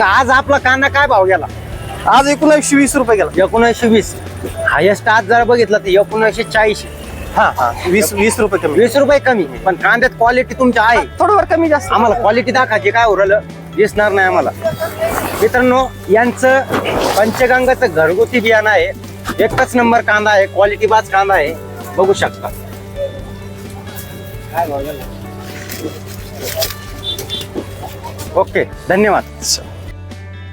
आज आपला कांदा काय भाव गेला? आज एकोणऐंशी वीस रुपये गेला. एकोणऐंशी वीस. हायेस्ट आज जर बघितलं तर एकोणऐंशी चाळीस. हा हा. वीस वीस रुपये कमी. वीस रुपये कमी. पण कांद्यात क्वालिटी तुमची आहे. थोडंफार कमी जास्त. आम्हाला क्वालिटी दाखवायची काय उरलं? दिसणार नाही आम्हाला. मित्रांनो यांचं पंचगंगाचं घरगुती बियाणं आहे. एकच नंबर कांदा आहे. क्वालिटी बाज कांदा आहे. बघू शकता. ओके धन्यवाद.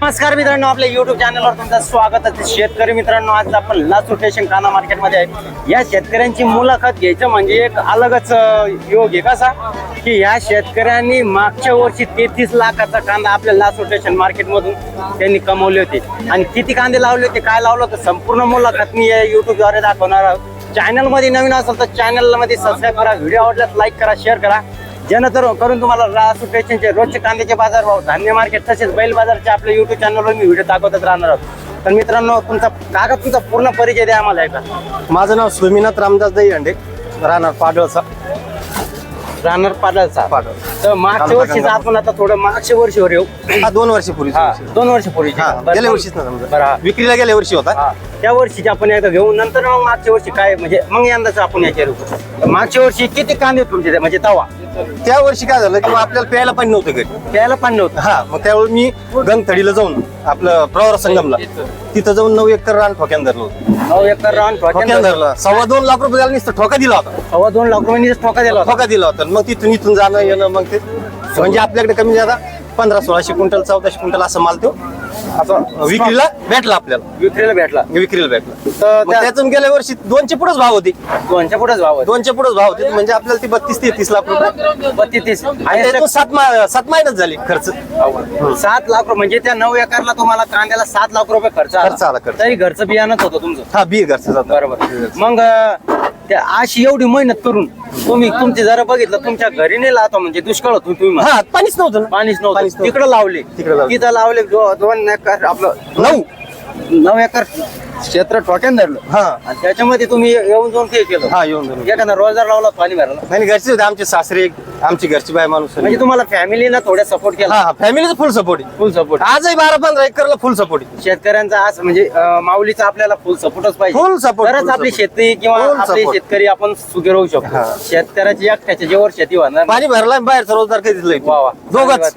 नमस्कार मित्रांनो आपल्या युट्यूब चॅनलवर तुमचं स्वागत आहे. शेतकरी मित्रांनो आज आपण लातूर स्टेशन कांदा मार्केटमध्ये आहे. या शेतकऱ्यांची मुलाखत घ्यायचं म्हणजे एक अलगच योग आहे कसा की या शेतकऱ्यांनी मागच्या वर्षी तेहतीस लाखाचा कांदा आपल्या लातूर स्टेशन मार्केटमधून त्यांनी कमवले होते. आणि किती कांदे लावले होते काय लावलं होतं संपूर्ण मुलाखत मी या युट्यूबद्वारे दाखवणार आहोत. चॅनलमध्ये नवीन असेल तर चॅनलमध्ये सबस्क्राईब करा व्हिडिओ आवडल्यास लाईक करा शेअर करा. जेणेकरून करून तुम्हाला लातूर स्टेशनचे रोजचे कांद्याचे बाजार भाव धान्य मार्केट तसेच बैल बाजारचे आपल्या युट्यूब चॅनलवर मी व्हिडिओ दाखवतच राहणार आहोत. तर मित्रांनो तुमचा काका तुमचा पूर्ण परिचय द्या आम्हाला एकदा. माझं नाव स्वामीनाथ रामदास दहीहंडे राहणार पाडळचा राहणार पाडळचा पाडळ. तर मागच्या वर्षीच आपण आता थोडं मागच्या वर्षीवर येऊ. हा दोन वर्षपूर्वी हा दोन वर्ष पूर्वी. हा गेल्या वर्षीच ना समजा. बरं हा. विक्रीला गेल्या वर्षी होता. हा त्या वर्षीचे आपण एकदा घेऊ. नंतर मग मागच्या वर्षी काय म्हणजे मग यंदाच आपण. तर मागच्या वर्षी किती कांदे होते तुमचे? म्हणजे तवा. त्या वर्षी काय झालं किंवा आपल्याला प्यायला पाणी नव्हतं घरी. त्याला पाणी नव्हतं. हा मग त्यावेळी मी गंगथडीला जाऊन आपलं प्रवरा संगमला तिथं जाऊन नऊ एकर रान ठोक्यान धरलं होतं. नऊ एकर रान ठोक्यान धरलं. सव्वा दोन लाख रुपये द्यायला नुसतं ठोका दिला होता. सव्वा दोन लाख रुपयांनी ठोका दिला होता. ठोका दिला होता. मग तिथून इथून जाणं येणं मग ते. म्हणजे आपल्याकडे कमी जादा पंधरा सोळाशे क्विंटल चौदाशे क्विंटल असं माल तो असं विक्रीला भेटला आपल्याला. विक्रीला भेटला. विक्रीला भेटला. तर मग त्या- त्यातून गेल्या वर्षी दोनशे पुढेच भाव होते. दोनच्या पुढेच भाव दोनशे पुढेच भाव होते. म्हणजे आपल्याला ती बत्तीस तेहतीस लाख रुपये. बत्तीस. आणि त्यातून सात मा- सात महिन्यात झाली खर्च. सात लाख रुपये. म्हणजे त्या नऊ एकरला तुम्हाला कांद्याला सात लाख रुपये खर्च खर्च आला, खर्च. तरी घरचं बियाणंच होतं तुमचं. हा बी घरचं जातं. बरोबर. मग अं, त्या अशी एवढी मेहनत करून तुम्ही तुमचे जरा बघितलं तुमच्या घरी नाही लावतो म्हणजे दुष्काळ होतो तुम्ही म्हणा. हा पाणीच नव्हतं ना पाणीच पाणीच नव्हतं नव्हतं. तिकडं लावले तिकडं लावले. तिथं लावले दो- दोन एकर आपलं नऊ नऊ एकर क्षेत्र टोक्यान धरलं. हा. आणि त्याच्यामध्ये तुम्ही येऊन जाऊन ते केलं. हा येऊन जाऊन. एखादा रोजगार लावला पाणी भरला. नाही घरचे होते. आमचे सासरे आमची घरची बाय माणूस म्हणजे तुम्हाला फॅमिलीना थोड्या सपोर्ट केला? हा फॅमिलीचं फुल सपोर्ट फुल सपोर्ट आजही बारा पंधरा एकरला फुल सपोर्ट शेतकऱ्यांचा आज म्हणजे अं, माऊलीचा आपल्याला फुल सपोर्टच पाहिजे. Full support, तरच full आपली support. शेती किंवा Full आपले support. शेतकरी आपण सुखी राहू शकतो. हा. शेतकऱ्याची एकट्याच्या जेवर शेती होणार. पाणी भरला आणि बाहेरचा रोजगार लय वा वा. दोघच.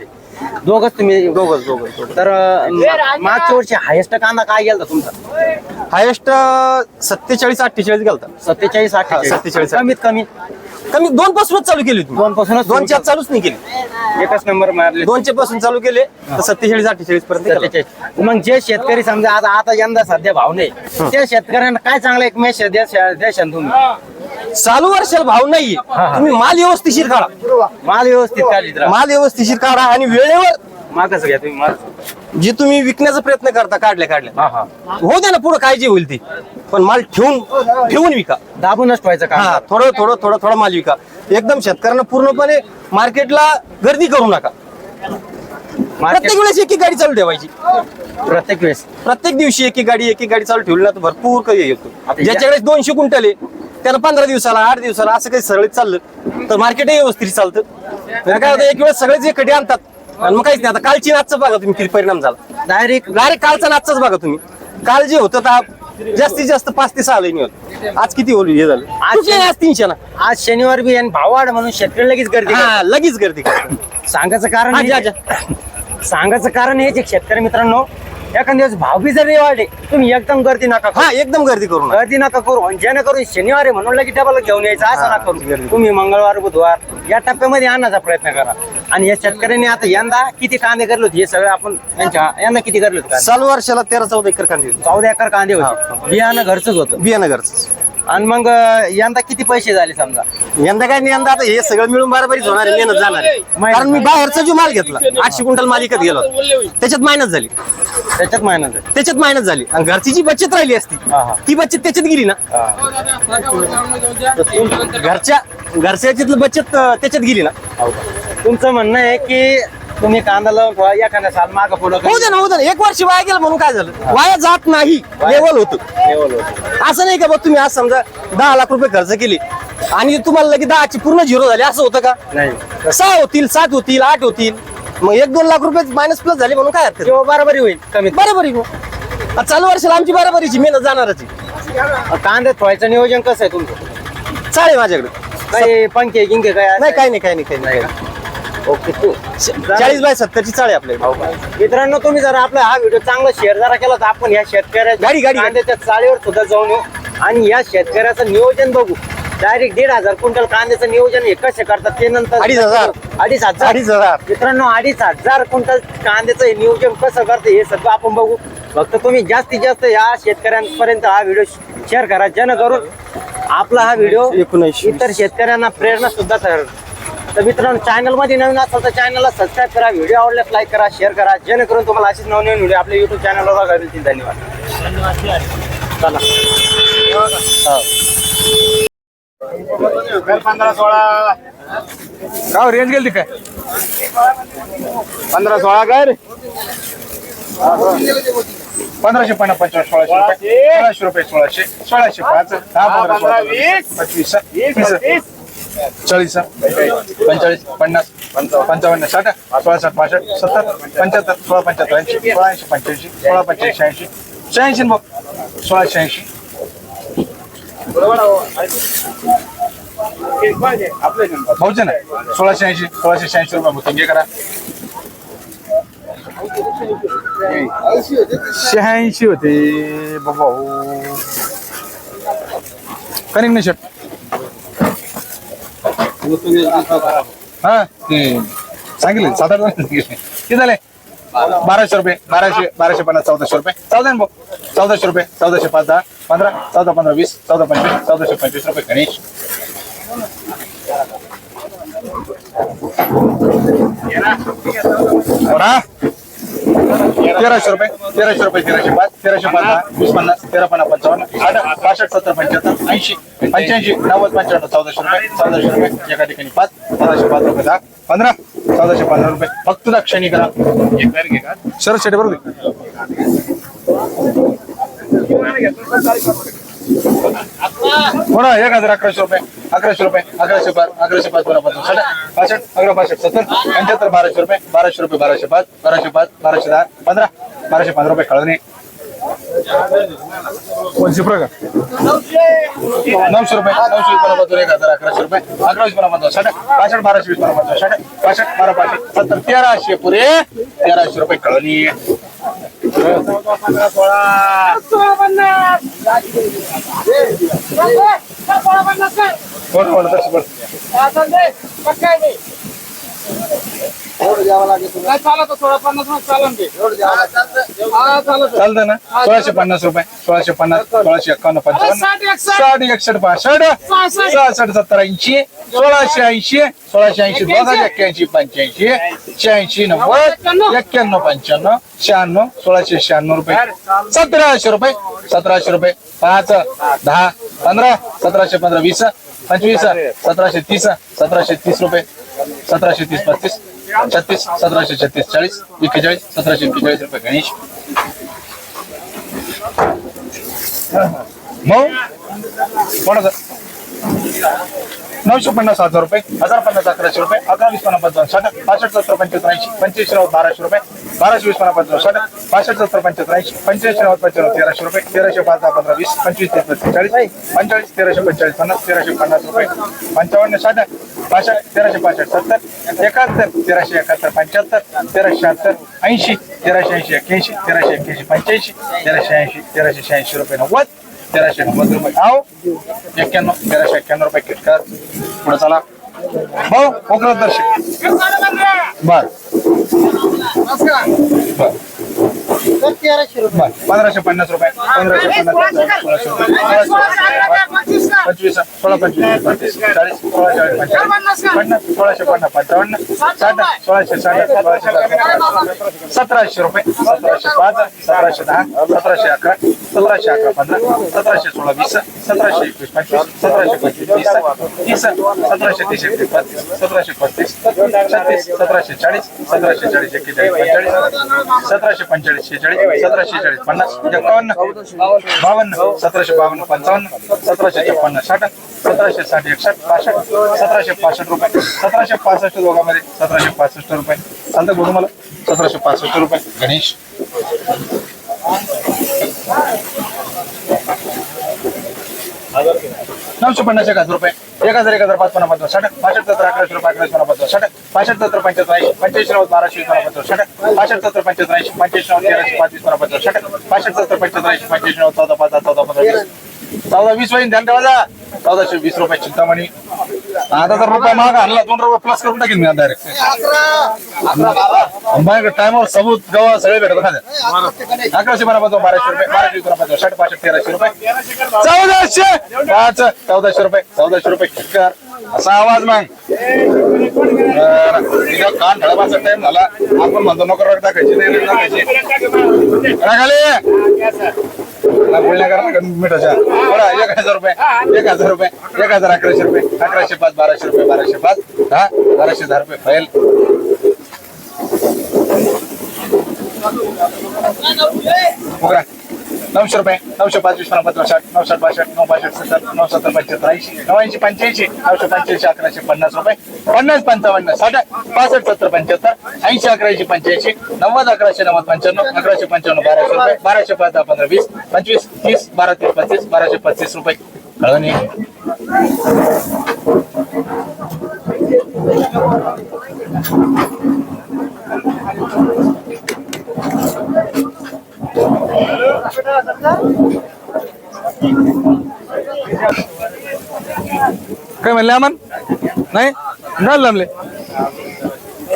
दोघच तुम्ही दोघच दोघच तर अं, मागच्या वर्षी हायेस्ट कांदा काय गेला तुमचा? हायेस्ट सत्तेचाळीस अठ्ठेचाळीस घालता सत्तेचाळीस हा, अठ्ठेचाळीस. 47. कमीत कमी? कमी दोन पासूनच चालू केली तुम्ही. दोन पासूनच दोनच्या आत चालूच नाही केली. एकच नंबर मारले. दोनशे पासून चालू केले तर सत्तेचाळीस अठ्ठेचाळीस पर्यंत. सत्तेचाळीस. मग जे शेतकरी समजा आता आता यंदा सध्या भाव नाही. त्या शेतकऱ्यांना काय चांगला एक मेसेज द्या द्याशान तुम्ही? चालू वर्षाला भाव नाहीये. तुम्ही माल व्यवस्थिशीर काढा. माल व्यवस्थित काढली तर माल व्यवस्थिशीर काढा आणि वेळेवर घ्या तुम्ही माल जे तुम्ही विकण्याचा प्रयत्न करता काढल्या काढल्या. हा हा. हो द्या ना पुढे काय जे होईल ते. पण माल ठेवून ठेवून विका. दाबूनच ठेवायचं हा का थोडं थोडं थोडं थोडं माल विका. एकदम शेतकऱ्यांना पूर्णपणे मार्केटला गर्दी करू नका. प्रत्येक वेळेस एक एक गाडी चालू ठेवायची. प्रत्येक वेळेस. प्रत्येक दिवशी एक एक गाडी एक एक गाडी चालू ठेवली ना तर भरपूर काही येतो. ज्याच्याकडे दोनशे क्विंटल आहे त्यानं पंधरा दिवसाला आठ दिवसाला असं काही सरळ चाललं तर मार्केटही व्यवस्थित चालतं. काय होतं एक वेळेस सगळेच एक कडे आणतात. आणि मग काहीच नाही आता कालची नाचचं बघा तुम्ही किती परिणाम झाला. डायरेक्ट डायरेक्ट कालचा नाचच बघा तुम्ही. काल जे होतं जास्तीत जास्त पाच ते सहा लाईनी होत आज किती होईल हे झालं. आज- आज तीनशे ना? आज शनिवार बी आणि म्हणून शेतकरी लगेच गर्दी लगेच गर्दी. सांगायचं कारण सांगायचं कारण हेच आहे, शेतकरी मित्रांनो एखाद दिवस भाव बी जरी वाढले तुम्ही एकदम गर्दी नका करू. हा एकदम गर्दी करू नका गर्दी नका करू आणि जेणेकरून शनिवारी म्हणून लगेच डबल घेऊन यायचं असं हा, नका करू. तुम्ही मंगळवार बुधवार या टप्प्यामध्ये आणण्याचा प्रयत्न करा आणि या शेतकऱ्यांनी आता यंदा किती कांदे करले होते हे सगळं आपण यांच्या यंदा किती करले होते कांदे? चालू वर्षाला तेरा चौदा एकर कांदे होते. चौदा एकर कांदे हा. होते बियाणं घरचंच होतं बियाणं घरच आणि मग यंदा किती पैसे झाले समजा? यंदा काय नाही यंदा आता हे सगळं मिळून बराबरीच होणार आहे, मेहनत जाणार आहे. कारण मी बाहेरचा जो माल घेतला आठशे क्विंटल माल विकत गेलो त्याच्यात मेहनत झाली. त्याच्यात महिना झाले. त्याच्यात मेहनत झाली. आणि घरची जी बचत राहिली असती हा, हा. ती बचत त्याच्यात गेली ना. घरच्या घरच्या याच्यातलं बचत त्याच्यात गेली ना. तुमचं म्हणणं आहे की तुम्ही कांदा लावून ठेवा एखाद्या साल माग पुढं होऊ दे ना होऊ दे ना. एक वर्ष वाया गेलं म्हणून काय झालं? वाया जात नाही लेवल होतं. लेवल होतं. असं नाही का बघ तुम्ही आज समजा दहा लाख रुपये खर्च केले आणि तुम्हाला लगेच दहाची पूर्ण झिरो झाली असं होतं का? नाही. सहा होतील सात होतील आठ होतील. मग एक दोन लाख रुपये मायनस प्लस झाले म्हणून काय हरकत? किंवा बरोबरी होईल कमीत बरोबर आहे. आता चालू वर्षाला आमची बरोबरीची मेहनत जाणारच आहे. कांद्यात व्हायचं नियोजन कसं आहे तुमचं? चालेल माझ्याकडे. काही पंखे गिंके काय नाही काही नाही काही नाही काही नाही. ओके तू चाळीस बाय सत्तरची चाळे आपल्याकडे. मित्रांनो तुम्ही जर आपला हा व्हिडिओ चांगला शेअर जरा केला तर आपण या शेतकऱ्या गाडी, गाडी. कांद्याच्या चाळीवर सुद्धा जाऊन येऊ. आणि या शेतकऱ्याचं नियोजन बघू. डायरेक्ट दीड हजार क्विंटल कांद्याचं नियोजन हे कसे करतात ते नंतर अडीच हजार. अडीच हजार. अडीच हजार. मित्रांनो अडीच हजार क्विंटल कांद्याचं हे नियोजन कसं करते हे सगळं आपण बघू. फक्त तुम्ही जास्तीत जास्त या शेतकऱ्यांपर्यंत हा व्हिडिओ शेअर करा. जेणेकरून आपला हा व्हिडिओ. इतर शेतकऱ्यांना प्रेरणा सुद्धा ठरेल तर मित्रांनो चॅनलमध्ये नवीन असाल तर चॅनलला सबस्क्राईब करा व्हिडिओ आवडल्यास लाईक करा शेअर करा. जेणेकरून तुम्हाला अशीच नवनवीन व्हिडिओ आपल्या युट्यूब चॅनलवर बघायला मिळतील धन्यवाद. चला. पंधरा सोळा. का रेंज गेली काय? पंधरा सोळा काय रे? पंधराशे पन्नास पंचावन्न सोळाशे. रुपये सोळाशे रुपये सोळाशे. सोळाशे पाच. दहा पंधरा सोळा पंचवीस चाळीस पंचेचाळीस पन्नास पंचावन्न साठ सोळा साठ पासष्ट सत्तर पंच्याहत्तर सोळा पंच्याहत्तर ऐंशी सोळा ऐंशी पंच्याऐंशी सोळा पंच्याऐंशी शहाऐंशी शहाऐंशी मग सोळा शहाऐंशी. भाऊचे ना सोळाशे ऐंशी सोळाशे शहाऐंशी रुपये बुकिंग हे करा. शहाऐंशी होते बाबा हो कनिक नाही शर्ट हा? सांगितले सात आठ किती झाले? बाराशे रुपये बाराशे बाराशे पन्नास चौदाशे रुपये. चौदा ना भाऊ? चौदाशे रुपये चौदाशे पाच दहा पंधरा चौदा पंधरा वीस चौदा पंचवीस चौदाशे पंचवीस रुपये गणेश. बरा तेराशे रुपये तेराशे रुपये तेराशे पाच तेराशे दहा वीस पन्नास तेरा पन्नास पंचावन्न साठ पासष्ट सत्तर पंच्याहत्तर ऐंशी पंच्याऐंशी नव्वद पंच्याण्णव चौदाशे रुपये चौदाशे रुपये एका ठिकाणी पाच चौदाशे पाच रुपये दहा पंधरा चौदाशे पंधरा रुपये. फक्त दक्षिणी करा. शरद शेटे बरोबर. थोडा एक हजार अकराशे रुपये अकराशे रुपये अकराशे पाच अकराशे पाच बरोबर साठ पासष्ट अकरा पासष्ट सत्तर पंच्याहत्तर बाराशे रुपये बाराशे रुपये बाराशे पाच बाराशे पाच बाराशे दहा पंधरा बाराशे पंधरा रुपये कळणे कोणची प्रकार? नऊशे रुपये नऊशे रुपये बरोबर एक हजार अकराशे रुपये अकराशे रुपये बरोबर साठ पासष्ट बाराशे वीस बरोबर साठ पासष्ट बारा पासष्ट सत्तर तेराशे पुरे तेराशे रुपये कळणी बोल बोल तसं बोल चालतं ना? सोळाशे पन्नास रुपये सोळाशे पन्नास सोळाशे एक्कावन्न पंचावन्न साठ एकसष्ट. पासष्ट सहासष्ट सत्तर ऐंशी सोळाशे ऐंशी सोळाशे ऐंशी दोन हजार एक्क्याऐंशी पंच्याऐंशी शहाऐंशी नव्वद एक्क्याण्णव. पंच्याण्णव शहाण्णव सोळाशे शहाण्णव रुपये. सतराशे रुपये सतराशे रुपये पाच दहा पंधरा सतराशे पंधरा वीस पंचवीस सतराशे तीस सतराशे तीस रुपये सतराशे तीस पस्तीस छत्तीस सतराशे छत्तीस चाळीस एक्केचाळीस सतराशे एक्केचाळीस रुपये गणेश. भाऊ कोणाचं नऊशे पन्नास हजार रुपये हजार पन्नास अकराशे रुपये अकरा वीस पन्नास पंचावन्न साठ पासष्ट सत्तर पंच्याहत्तर पंचवीस नव्वद बाराशे रुपये बाराशे वीस पन्नास पंचावन्न साठ पासष्ट सत्तर पंच्याहत्तर पंचवीस नव्वद पंच्याण्णव तेराशे रुपये तेराशे पाच दहा पंधरा वीस पंचवीस तीस पस्तीस चाळीस तेराशे पंचेचाळीस पन्नास तेराशे पन्नास रुपये पंचावन्न साठ पासष्ट तेराशे पासष्ट सत्तर एकाहत्तर तेराशे एकाहत्तर पंच्याहत्तर तेराशे शहात्तर ऐंशी तेराशे ऐंशी एक्क्याऐंशी तेराशे एक्क्याऐंशी पंच्याऐंशी तेराशे ऐंशी तेराशे शहाऐंशी रुपये नव्वद तेराशे नव्वद रुपये. आहो एक्क्याण्णव तेराशे एक्क्याण्णव रुपये किटकर पुढे चला. भाऊ कोकणात दर्शक बर. बर. बर. पंधराशे पन्नास रुपये. पंधराशे पन्नास सोळाशे रुपये. सोळाशे पंचवीस सोळा पंचवीस पंचवीस चाळीस पंचाळीस पन्नास सोळाशे पन्नास पंचावन्न साठ सोळाशे साठ सोळाशे सतराशे रुपये. सतराशे पाच सतराशे दहा सतराशे अकरा सतराशे अकरा पंधरा सतराशे सोळा वीस सतराशे एकवीस पंचवीस सतराशे पंचवीस वीस तीस सतराशे तीस एकतीस बत्तीस सतराशे पस्तीस छत्तीस सतराशे चाळीस सतराशे चाळीस एक्केचाळीस पंचेचाळीस सतराशे पंचेचाळीस शेहेचाळीस सतराशे चाळीस पन्नास एकावन्न बावन्न सतराशे बावन्न पंचावन्न सतराशे छप्पन्न साठ सतराशे साठ एकसष्ट पासष्ट सतराशे पासष्ट रुपये सतराशे पासष्ट दोघांमध्ये सतराशे पासष्ट रुपये. चालतं बोलू मला सतराशे पासष्ट रुपये. गणेश. नऊशे पन्नास एक हजार रुपये. एक हजार एक हजार पाच पन्नास पन्नास साठ. पासष्ट सत्तर अकराशे रुपये अकराशे पन्नास पन्नास साठ. पासष्ट सत्तर पंच्याहत्तर ऐंशी पंच्याऐंशी नव्वद बाराशे वीस पन्नास पन्नास साठ. पासष्ट सत्तर पंच्याहत्तर ऐंशी पंच्याऐंशी नव्वद तेराशे पाचवीस पन्नास पन्नास साठ. पासष्ट सत्तर पंच्याहत्तर ऐंशी पंच्याऐंशी नव्वद चौदा पाच चौदा पंधरा चौदा वीस वहीन ध्यान ठेवा चौदाशे वीस रुपये चिंतामणी. आता तर रुपये महाग आणला दोन रुपये प्लस करून टाकेन मी डायरेक्ट टायमावर सबूत गव्हा सगळे भेटत खात्यात अकराशे बारा पाच बाराशे रुपये बाराशे वीस रुपये साठ पाचशे तेराशे रुपये. चौदाशे पाच चौदाशे रुपये चौदाशे रुपये चिक्कार. असा आवाज मग. कान ठळपाचा टाइम झाला. आपण म्हणतो नोकर टाकायची नाही टाकायची. टाकायची मिठाच्या. बरं एक हजार रुपये एक हजार रुपये एक हजार अकराशे रुपये अकराशे पाच बाराशे रुपये बाराशे पाच हा बाराशे दहा रुपये फाईल उघडा. नऊशे रुपये नऊशे पाचवीस वीस पन्नास पन्नास साठ नऊ पासष्ट नऊ सत्तर नऊ सत्तर पंच्याहत्तर ऐंशी नऊऐंशी पंच्याऐंशी नऊशे पंच्याऐंशी अकराशे पन्नास रुपये पन्नास पंचावन्न साठ पासष्ट सत्तर पंच्याहत्तर ऐंशी अकराशे पंच्याऐंशी नव्वद अकराशे नव्वद पंच्याण्णव अकराशे पंच्याण्णव बाराशे रुपये बाराशे पाच दहा पंधरा वीस पंचवीस तीस बारा तीस पस्तीस बाराशे पस्तीस रुपये. कळणी म्हणले आम्हाला? नाही? नाही लांबले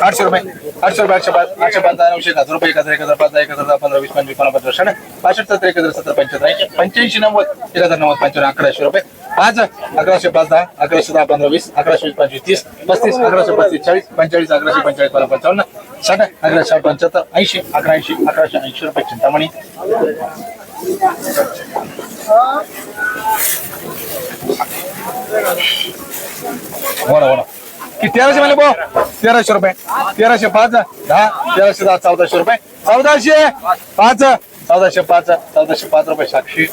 आठशे रुपये. आठशे रुपये आठशे पाच आठशे पाच दहा नऊशे हजार रुपये एक हजार एक हजार पाच एक हजार पंधरा वीस पंचवीस पंधरा पंधरा साठ पासष्ट सत्तर एक हजार सत्तर पंच्याहत्तर पंच्याऐंशी नव्वद एक हजार नव्वद पंच्याण्णव अकराशे रुपये. पाच अकराशे पाच दहा अकराशे दहा पंधरा वीस अकराशे वीस पंचवीस तीस पस्तीस अकराशे पस्तीस चाळीस पंचेचाळीस अकराशे पंचेचाळीस पंधरा पंचावन्न साठ अकराशे साठ पंच्याहत्तर ऐंशी अकराऐंशी अकराशे ऐंशी रुपये. चिंतामणी. बोला बोला. किती तेराशे मला भाऊ? तेराशे रुपये. तेराशे पाच दहा तेराशे दहा चौदाशे रुपये. चौदाशे पाच चौदाशे पाच चौदाशे पाच रुपये साक्षी.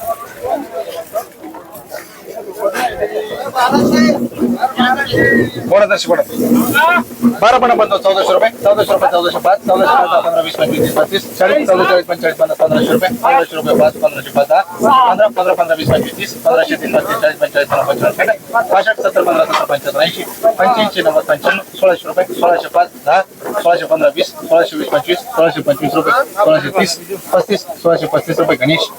बोला तशी बारा पण पंधरा चौदाशे रुपये. चौदाशे रुपये चौदाशे पाच. चौदाशे पाच पंधरा वीस पंचवीस पस्तीस. चाळीस चौदा चाळीस पंचाळीस पन्नास पंधराशे रुपये. पंधराशे रुपये पाच पंधराशे पाच दहा. पंधरा पंधरा पंधरा वीस पंचवीस तीस. पंधराशे तीन पस्तीस चाळीस पंचाळीस पंधरा पंचवीस पासष्ट सत्तर पंधरा सत्तर पंच्याहत्तर ऐंशी पंच्याऐंशी नव्वद पंच्याण्णव सोळाशे रुपये सोळाशे पाच दहा सोळाशे पंधरा वीस सोळाशे वीस पंचवीस सोळाशे पंचवीस रुपये सोळाशे तीस पस्तीस सोळाशे पस्तीस रुपये गणेश.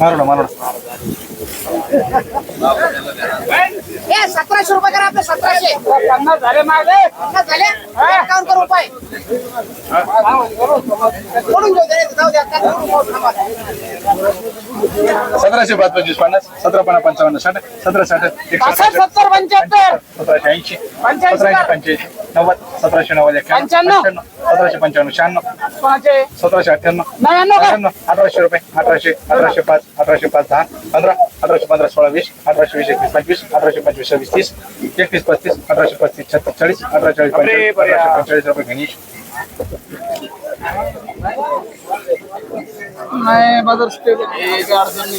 मारू ना मारू ना ए सतराशे रुपये करा आपले सतराशे. पन्नास झाले मागे पन्नास झाले? एकावन्न रुपये बोलून घेऊ दे, जाऊ द्या आता बोलून घेऊ, थांबा. सतराशे पाच पंचवीस पन्नास सतरा पन्नास पंचावन्न साठ सतरा साठ सत्तर पंच्याहत्तर. सतराशे ऐंशी पंच्याऐंशी सतराशे पंच्याऐंशी नव्वद सतराशे नव्वद पंच्याण्णव. सतराशे पंच्याण्णव शहाण्णव. कोणाचे सतराशे अठ्ठ्याण्णव नव्याण्णव का? अठ्ठ्याण्णव अठराशे रुपये अठराशे अठराशे पाच अठराशे पाच दहा पंधरा अठराशे पंधरा सोळा वीस अठराशे वीस एकवीस पंचवीस अठराशे पंचवीस सव्वीस तीस एकतीस पस्तीस अठराशे पस्तीस छत्तीस चाळीस अठरा चाळीस पंचेचाळीस अठराशे पंचेचाळीस रुपये गणेश. नाही स्टेट अडचण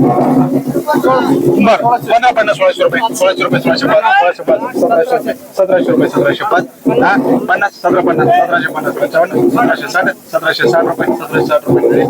बर पंधरा पन्नास सोळाशे रुपये सोळाशे रुपये सोळाशे पाच सोळाशे पाच सतराशे रुपये सतराशे रुपये सतराशे पाच हा पन्नास सतरा पन्नास सतराशे पन्नास पंचावन्न सतराशे साठ सतराशे साठ रुपये सतराशे साठ रुपये